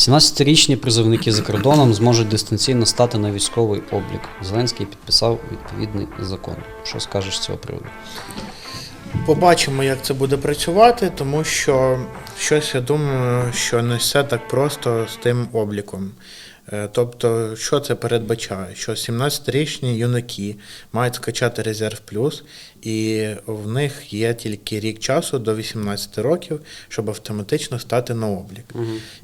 17-річні призовники за кордоном зможуть дистанційно стати на військовий облік. Зеленський підписав відповідний закон. Що скажеш з цього приводу? Побачимо, як це буде працювати, тому що щось я думаю, що не все так просто з тим обліком. Е, Тобто, що це передбачає? Що 17-річні юнаки мають скачати резерв плюс, і в них є тільки рік часу до 18 років, щоб автоматично стати на облік.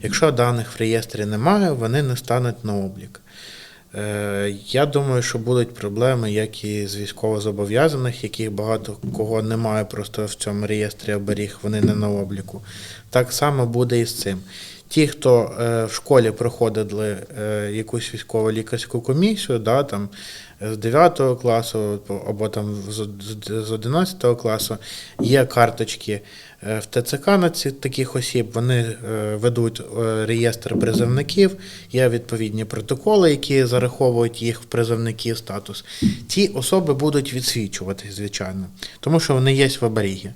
Якщо даних в реєстрі немає, вони не стануть на облік. Е, Я думаю, що будуть проблеми, як і з військовозобов'язаних, яких багато кого немає просто в цьому реєстрі оберіг, вони не на обліку. Так само буде і з цим. Ті, хто е, в школі проходили е, якусь військово лікарську комісію, да, там, з 9 класу або там з з- з 11 класу, є карточки е, в ТЦК на ці таких осіб. Вони ведуть реєстр призовників, є відповідні протоколи, які зараховують їх в призовників статус. Ті особи будуть відсвічуватись, звичайно, тому що вони є в оберігі.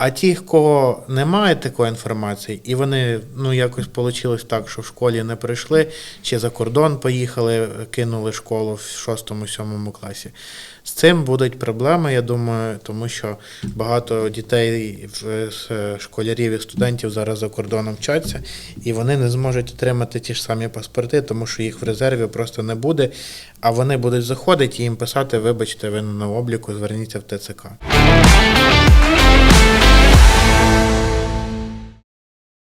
А ті, кого немає такої інформації, і вони ну якось вийшло так, що в школі не прийшли, чи за кордон поїхали, кинули школу в 6-7 класі. З цим будуть проблеми, я думаю, тому що багато дітей, школярів і студентів зараз за кордоном вчаться, і вони не зможуть отримати ті ж самі паспорти, тому що їх в резерві просто не буде. А вони будуть заходити і їм писати, вибачте, ви на обліку, зверніться в ТЦК.